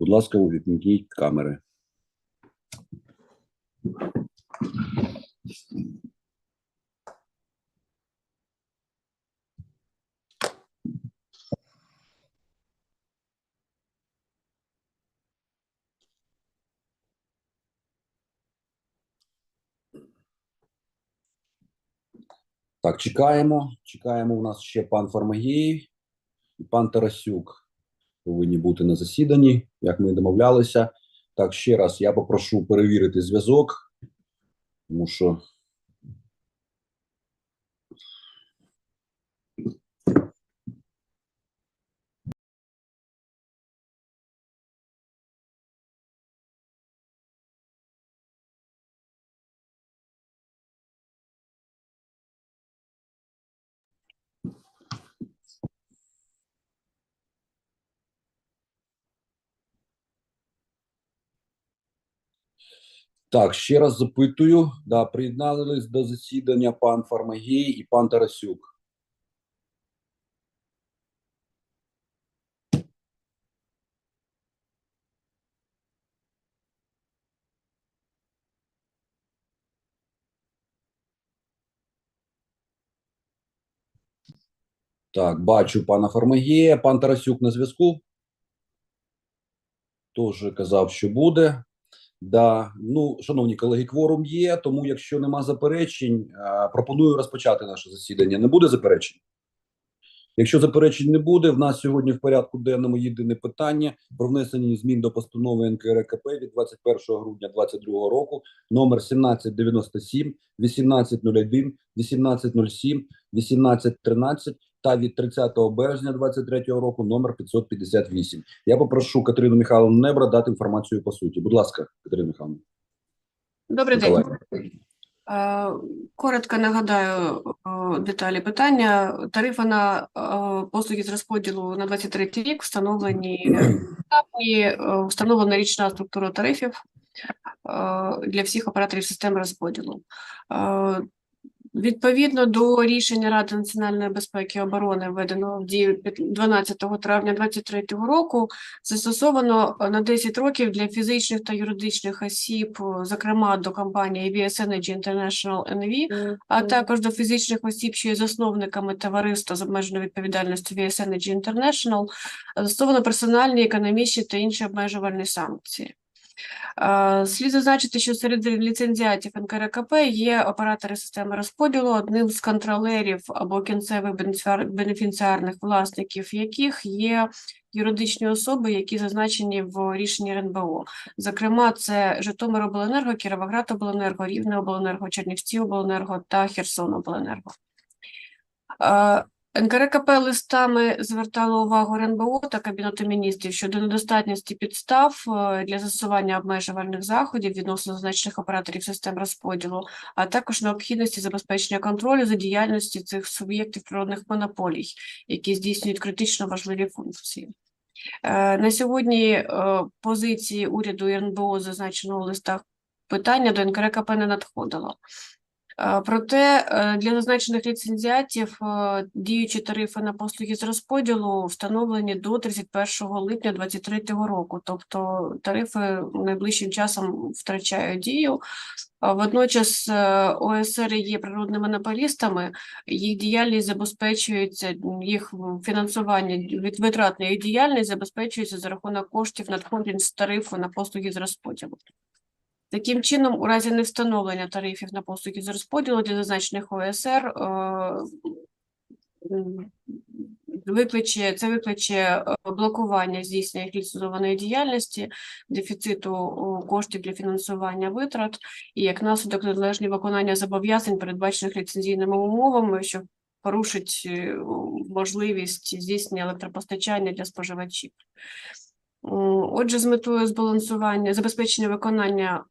Будь ласка, увімкніть камери. Так, чекаємо. Чекаємо. У нас ще пан Фармагєєв і пан Тарасюк повинні бути на засіданні, як ми домовлялися. Так, ще раз я попрошу перевірити зв'язок, тому що. Так, ще раз запитую. Да, приєднались до засідання пан Фармагій і пан Тарасюк. Так, бачу пана Фармагія. Пан Тарасюк на зв'язку. Теж казав, що буде. Да, ну, шановні колеги, кворум є. Тому, якщо нема заперечень, пропоную розпочати наше засідання. Не буде заперечень? Якщо заперечень не буде, в нас сьогодні в порядку денному єдине питання про внесення змін до постанови НКРКП від 21 грудня 2022 року номер 1797, 1801, 1807, 1813 та від 30 березня 2023 року номер 558. Я попрошу Катерину Михайловну Небра дати інформацію по суті. Будь ласка, Катерина Михайловна. Добрий день. Е, Коротко нагадаю е, деталі питання. Тарифи на е, послуги з розподілу на 23 рік встановлені встановлена річна структура тарифів для всіх операторів системи розподілу. Відповідно до рішення Ради національної безпеки і оборони, введеного в дію під- 12 травня 2023 року, застосовано е, на 10 років для фізичних та юридичних осіб, е, зокрема до компанії VS Energy International NV, а також до фізичних осіб, що є засновниками товариства з обмеженою відповідальністю VS Energy International, е, застосовано персональні, економічні та інші обмежувальні санкції. Слід зазначити, що серед ліцензіатів НКРКП є оператори системи розподілу, одним з контролерів або кінцевих бенефіціарних власників яких є юридичні особи, які зазначені в рішенні РНБО. Зокрема, це Житомиробленерго, Кіровоградобленерго, Рівнеобленерго, Чернівцівобленерго та Херсонобленерго. НКРКП листами звертало увагу РНБО та Кабінету міністрів щодо недостатності підстав е, для застосування обмежувальних заходів відносно зазначених операторів систем розподілу, а також необхідності забезпечення контролю за діяльністю цих суб'єктів природних монополій, які здійснюють критично важливі функції. Е, На сьогодні е, позиції уряду РНБО зазначеного в листах питання до НКРКП не надходило. Е, Проте е, для зазначених ліцензіатів е, діючі тарифи на послуги з розподілу встановлені до 31 липня 2023 року, тобто тарифи найближчим часом втрачають дію. Водночас ОСР є природними монополістами, їх діяльність забезпечується, їх фінансування від витрат на діяльність забезпечується за рахунок коштів надходжень з тарифу на послуги з розподілу. Таким чином, у разі невстановлення тарифів на послуги з розподілу для зазначених ОСР е, викличе, це викличе е, блокування здійснення їх ліцензованої діяльності, дефіциту коштів для фінансування витрат і як наслідок належні виконання зобов'язань, передбачених ліцензійними умовами, що порушить е, можливість здійснення електропостачання для споживачів. Отже, з метою збалансування, забезпечення виконання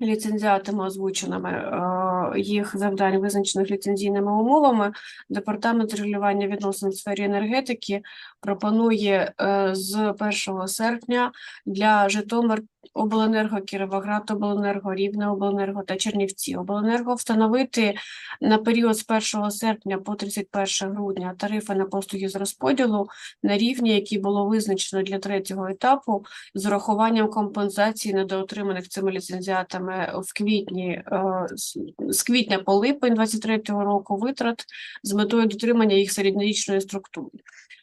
ліцензіатами озвученими е, їх завдань, визначених ліцензійними умовами, Департамент регулювання відносин в сфері енергетики пропонує е, з 1 серпня для Житомир Обленерго, Кіровоград, Обленерго, Рівне, Обленерго та Чернівці. Обленерго встановити на період з 1 серпня по 31 грудня тарифи на послуги з розподілу на рівні, які було визначено для третього етапу, з урахуванням компенсації недоотриманих цими ліцензіатами в квітні е, з- квітня по липень 2023 року витрат з метою дотримання їх середньорічної структури.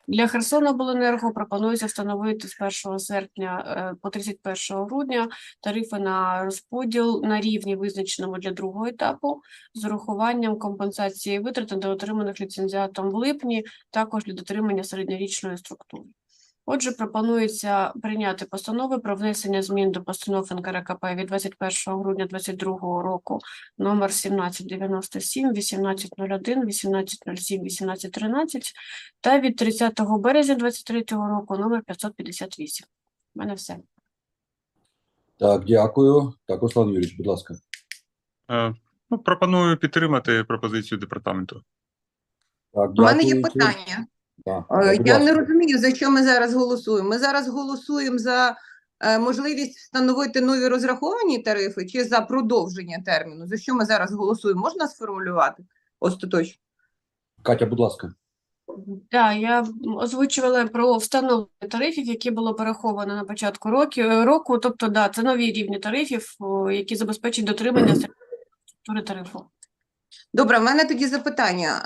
Для Херсонобленерго пропонується встановити з 1 серпня е, по 31 грудня тарифи на розподіл на рівні, визначеному для другого етапу, з урахуванням компенсації витрат недоотриманих ліцензіатом в липні, також для дотримання середньорічної структури. Отже, пропонується прийняти постанови про внесення змін до постанов НКРКП від 21 грудня 2022 року номер 1797, 1801, 1807, 1813 та від 30 березня 2023 року номер 558. У мене все. Так, дякую. Так, Руслан Юрійович, будь ласка. Е, Ну, пропоную підтримати пропозицію департаменту. Так, У мене є дякую. питання. Так, Е, Я не розумію, за що ми зараз голосуємо. Ми зараз голосуємо за е, можливість встановити нові розраховані тарифи чи за продовження терміну. За що ми зараз голосуємо? Можна сформулювати остаточно? Катя, будь ласка. Так, я озвучувала про встановлення тарифів, які було переховано на початку року, року. Тобто, да, це нові рівні тарифів, які забезпечать дотримання структури тарифу. Добре, в мене тоді запитання.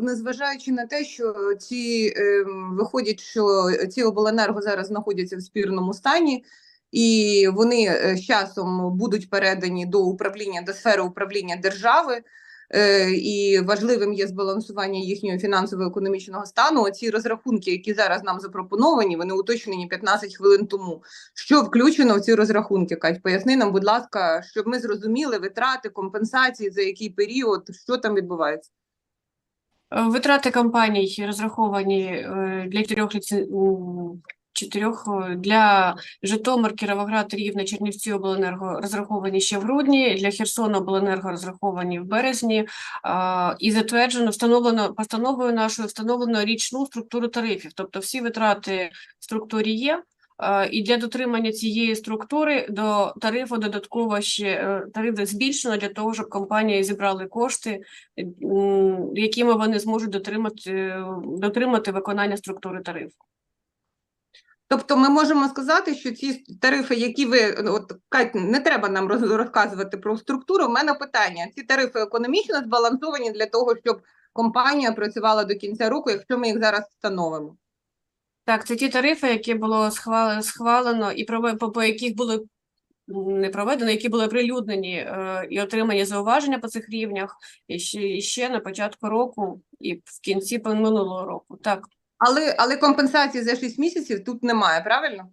Незважаючи на те, що ці ем, виходять, що ці обленерго зараз знаходяться в спірному стані, і вони е, з часом будуть передані до управління до сфери управління держави. Е, І важливим є збалансування їхнього фінансово-економічного стану. Ці розрахунки, які зараз нам запропоновані, вони уточнені 15 хвилин тому. Що включено в ці розрахунки? Кать, поясни нам, будь ласка, щоб ми зрозуміли витрати, компенсації, за який період, що там відбувається. Витрати компаній розраховані е, для м, чотирьох е, для Житомир, Кіровоград, Рівне, Чернівці обленерго розраховані ще в грудні, для Херсону обленерго розраховані в березні. І затверджено, встановлено постановою нашою встановлено річну структуру тарифів. Тобто всі витрати в структурі є. І для дотримання цієї структури до тарифу додатково ще е, тариф збільшено для того, щоб компанії зібрали кошти якими вони зможуть дотримати, дотримати виконання структури тарифу. Тобто, ми можемо сказати, що ці тарифи, які ви ну, от Кать, не треба нам розказувати про структуру. У мене питання: ці тарифи економічно збалансовані для того, щоб компанія працювала до кінця року, якщо ми їх зараз встановимо. Так, це ті тарифи, які було схвалено, схвалено і прове- по, по яких були не проведено, які були прилюднені е, і отримані зауваження по цих рівнях і ще, і ще на початку року і в кінці минулого року. Так, Але, але компенсації за 6 місяців тут немає, правильно?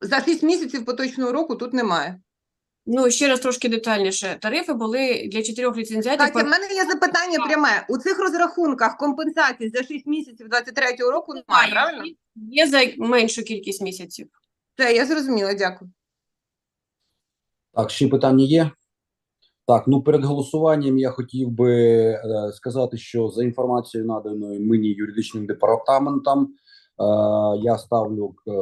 За 6 місяців поточного року тут немає. ну ще раз трошки детальніше. Тарифи були для чотирьох ліцензіатів. Катя, в мене є запитання пряме. У цих розрахунках компенсацій за 6 місяців 23-го року немає, правильно? Є за меншу кількість місяців. Все, я зрозуміла, дякую. Так, ще питання є? Так, ну перед голосуванням я хотів би е, сказати, що за інформацією наданою мені юридичним департаментом, е, я ставлю е,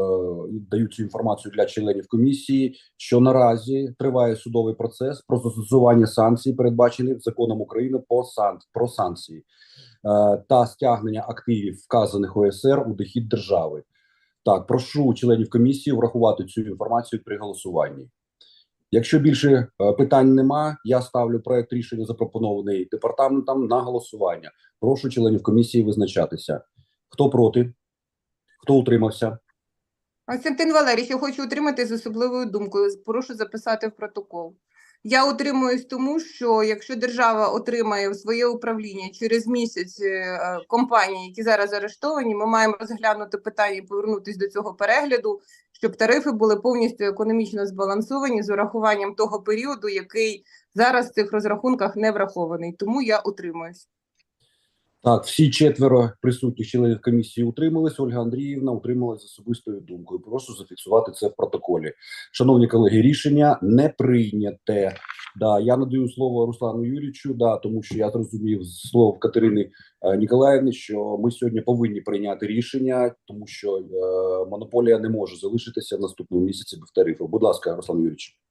даю цю інформацію для членів комісії, що наразі триває судовий процес про застосування санкцій, передбачених законом України по сан, про санкції е, та стягнення активів вказаних ОСР у дохід держави. Так, прошу членів комісії врахувати цю інформацію при голосуванні. Якщо більше е, питань нема, я ставлю проект рішення, запропонований департаментом, на голосування. Прошу членів комісії визначатися. Хто проти? Хто утримався? Константин Валерійович, я хочу утримати з особливою думкою. Прошу записати в протокол. Я утримуюсь тому, що якщо держава отримає в своє управління через місяць е, компанії, які зараз арештовані, ми маємо розглянути питання і повернутися до цього перегляду, щоб тарифи були повністю економічно збалансовані з урахуванням того періоду, який зараз в цих розрахунках не врахований. Тому я утримуюсь. Так, всі четверо присутніх членів комісії утримались. Ольга Андріївна утрималась особистою думкою. Прошу зафіксувати це в протоколі. Шановні колеги, рішення не прийняте. Да, я надаю слово Руслану Юрійовичу, да, тому що я зрозумів з слов Катерини е, Ніколаївни, що ми сьогодні повинні прийняти рішення, тому що е, монополія не може залишитися в наступному місяці без тарифу. Будь ласка, Руслан Юрійович.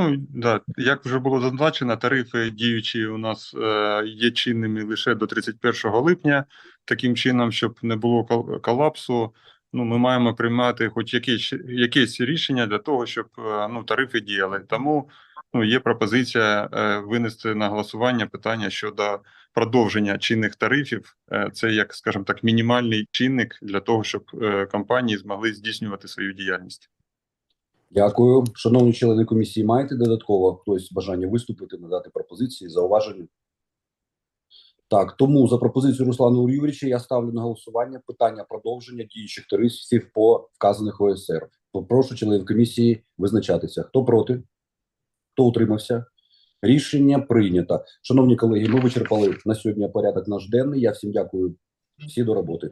Ну да, як вже було зазначено, тарифи діючі у нас е, є чинними лише до 31 липня. Таким чином, щоб не було кол- колапсу, ну ми маємо приймати хоч якесь якесь рішення для того, щоб е, ну тарифи діяли. Тому ну є пропозиція е, винести на голосування питання щодо продовження чинних тарифів. Е, це як, скажімо так, мінімальний чинник для того, щоб е, компанії змогли здійснювати свою діяльність. Дякую. Шановні члени комісії, маєте додатково хтось бажання виступити, надати пропозиції, зауваження? Так, тому за пропозицією Руслана Юрійовича я ставлю на голосування питання продовження діючих тарифів по вказаних ОСР. Попрошу членів комісії визначатися. Хто проти? Хто утримався? Рішення прийнято. Шановні колеги, ми вичерпали на сьогодні порядок наш денний. Я всім дякую. Всі до роботи.